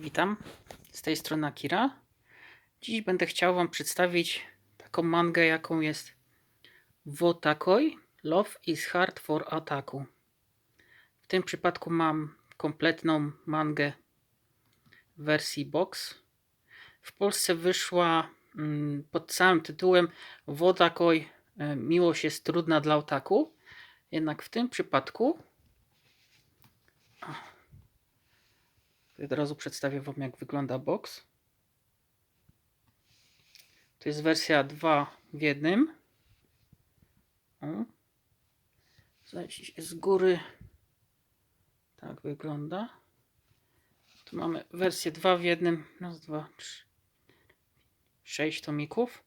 Witam, z tej strony Akira. Dziś będę chciał Wam przedstawić taką mangę, jaką jest Wotakoi Love is Hard for Ataku. W tym przypadku mam kompletną mangę w wersji box. W Polsce wyszła mm, pod samym tytułem Wotakoi e, Miłość jest trudna dla otaku. Jednak w tym przypadku Od razu przedstawię Wam, jak wygląda box. To jest wersja 2 w jednym. Z góry tak wygląda. Tu mamy wersję 2 w jednym. Raz, dwa, trzy, sześć tomików.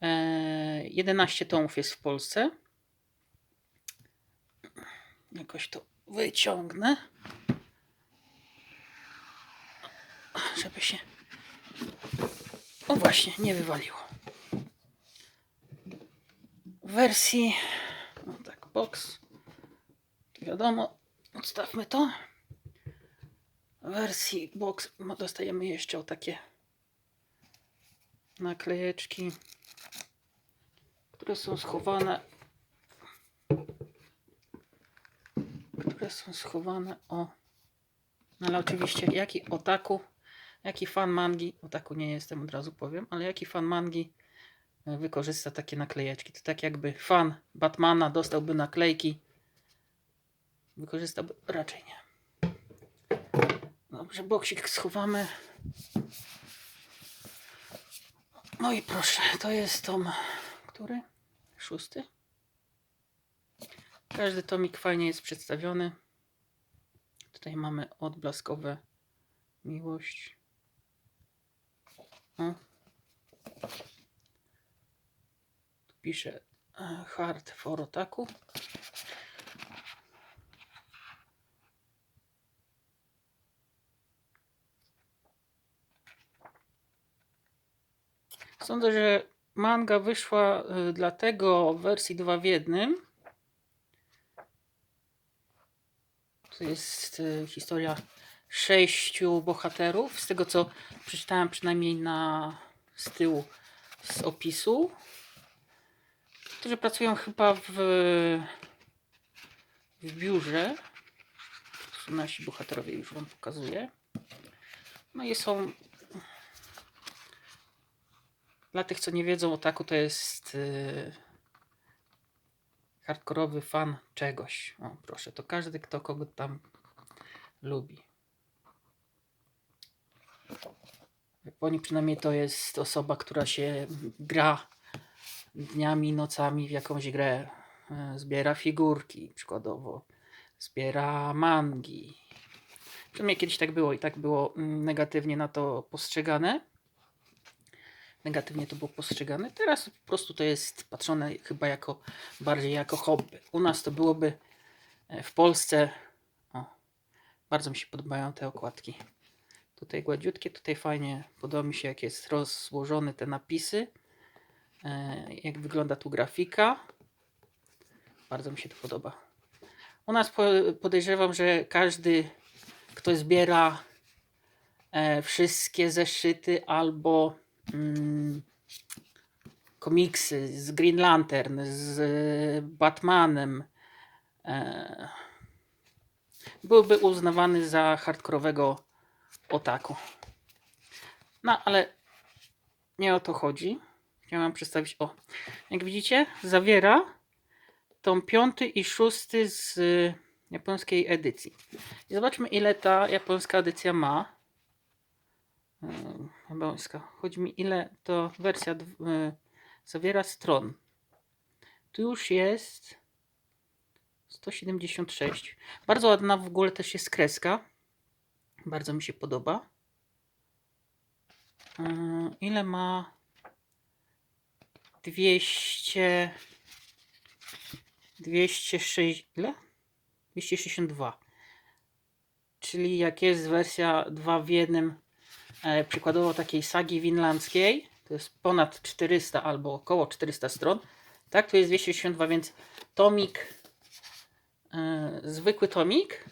E, 11 tomów jest w Polsce. Jakoś to wyciągnę. Żeby się. O właśnie, nie wywaliło. W wersji. No tak, box. Wiadomo, odstawmy to. W wersji box dostajemy jeszcze takie naklejeczki, które są schowane. Które są schowane o. No ale oczywiście, jaki otaku Jaki fan mangi, o taku nie jestem, od razu powiem, ale jaki fan mangi e, wykorzysta takie naklejeczki? To tak jakby fan Batmana dostałby naklejki, wykorzystałby raczej nie. Dobrze, boksik schowamy. No i proszę, to jest tom, który? Szósty. Każdy tomik fajnie jest przedstawiony. Tutaj mamy odblaskowe miłość. O. Tu pisze e, hard for otaku. Sądzę, że manga wyszła y, dlatego w wersji 2 w jednym. To jest y, historia sześciu bohaterów, z tego co przeczytałem przynajmniej na z tyłu z opisu, którzy pracują chyba w, w biurze. Nasi bohaterowie, już Wam pokazuję. No i są dla tych, co nie wiedzą o taku, to jest yy, hardkorowy fan czegoś. O, proszę, to każdy, kto kogo tam lubi. Japonii przynajmniej to jest osoba, która się gra dniami, nocami w jakąś grę. E, Zbiera figurki, przykładowo. Zbiera mangi. Przynajmniej kiedyś tak było i tak było mm, negatywnie na to postrzegane. Negatywnie to było postrzegane. Teraz po prostu to jest patrzone chyba jako bardziej jako hobby. U nas to byłoby e, w Polsce. O, bardzo mi się podobają te okładki. Tutaj gładziutkie, tutaj fajnie. Podoba mi się jak jest rozłożone te napisy. E, jak wygląda tu grafika. Bardzo mi się to podoba. U nas podejrzewam, że każdy, kto zbiera e, wszystkie zeszyty albo mm, komiksy z Green Lantern, z Batmanem, e, byłby uznawany za hardkorowego otaku. No, ale nie o to chodzi. Chciałem przedstawić, o, jak widzicie, zawiera tą piąty i szósty z japońskiej edycji. I zobaczmy, ile ta japońska edycja ma. Japońska. Chodzi mi, ile to wersja y, zawiera stron. Tu już jest 176. Bardzo ładna w ogóle też jest kreska. Bardzo mi się podoba. Yy, ile ma 200 206 ile? 262 czyli jak jest wersja 2 w jednym e, przykładowo takiej sagi winlandzkiej to jest ponad 400 albo około 400 stron tak, to jest 262, więc tomik e, zwykły tomik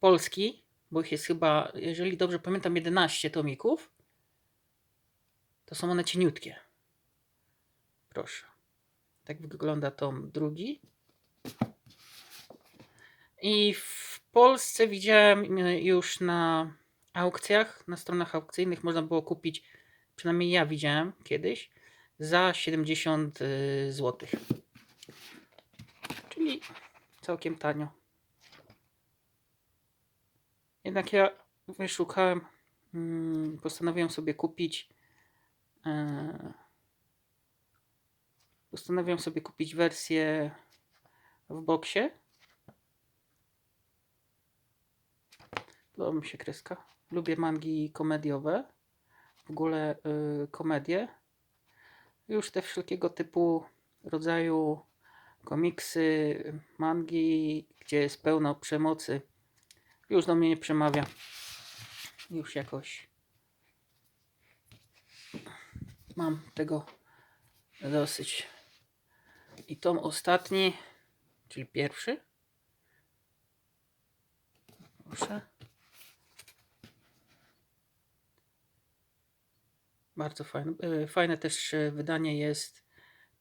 polski bo ich jest chyba, jeżeli dobrze pamiętam, 11 tomików. To są one cieniutkie. Proszę. Tak wygląda tom drugi. I w Polsce widziałem y, już na aukcjach, na stronach aukcyjnych można było kupić, przynajmniej ja widziałem kiedyś, za 70 zł. Czyli całkiem tanio. Jednak ja wyszukałem, mm, postanowiłem sobie kupić. e, Postanowiłem sobie kupić wersję w boksie. Podoba mi się kreska. Lubię mangi komediowe. W ogóle y, komedie. Już te wszelkiego typu rodzaju komiksy, mangi, gdzie jest pełno przemocy, już do mnie nie przemawia. Już jakoś mam tego dosyć. I tom ostatni, czyli pierwszy. Proszę. Bardzo fajne. E, Fajne też e, wydanie jest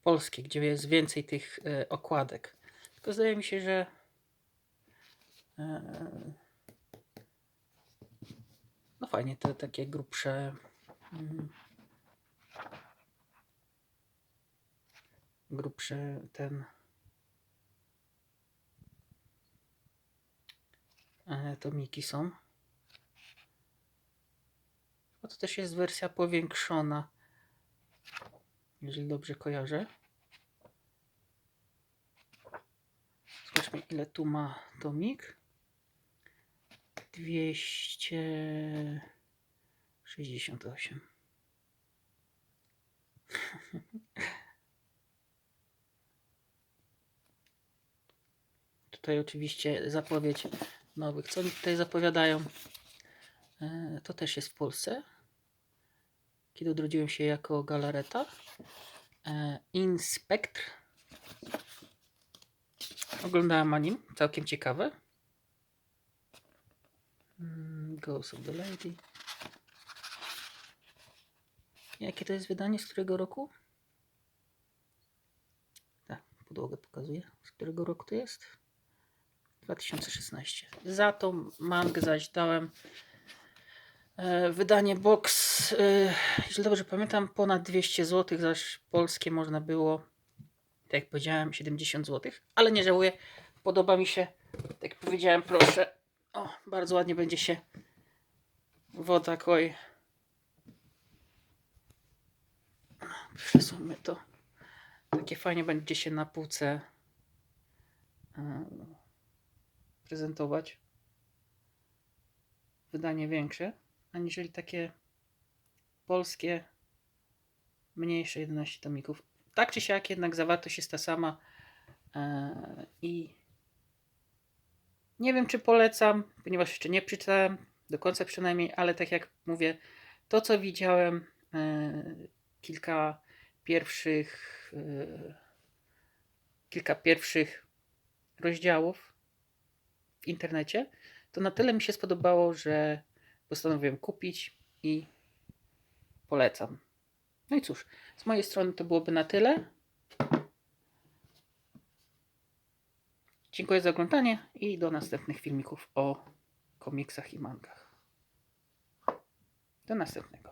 polskie, gdzie jest więcej tych e, okładek. Tylko zdaje mi się, że no fajnie te takie grubsze mm, grubsze ten e, tomiki są. To też jest wersja powiększona, jeżeli dobrze kojarzę. Zobaczmy ile tu ma tomik. 268. Tutaj oczywiście zapowiedź nowych. Co oni tutaj zapowiadają? E, To też jest w Polsce. Kiedy odrodziłem się jako galareta. E, Inspectr. Oglądałem anim. Całkiem ciekawe. Mm, Ghost of the Lady. Jakie to jest wydanie? Z którego roku? Tak, podłogę pokazuje. Z którego roku to jest? 2016. Za tą mangę zaś dałem e, wydanie box, e, jeśli dobrze pamiętam, ponad 200 zł, zaś polskie można było, tak jak powiedziałem, 70 zł, ale nie żałuję, podoba mi się, tak jak powiedziałem, proszę, o, bardzo ładnie będzie się woda koi. Przesuńmy to. Takie fajnie będzie się na półce e, prezentować. Wydanie większe, aniżeli takie polskie, mniejsze 11 tomików. Tak czy siak, jednak zawartość jest ta sama e, i nie wiem, czy polecam, ponieważ jeszcze nie przeczytałem do końca przynajmniej, ale tak jak mówię, to co widziałem, e, kilka pierwszych, e, kilka pierwszych rozdziałów w internecie, to na tyle mi się spodobało, że postanowiłem kupić i polecam. No i cóż, z mojej strony to byłoby na tyle. Dziękuję za oglądanie i do następnych filmików o komiksach i mangach. Do następnego.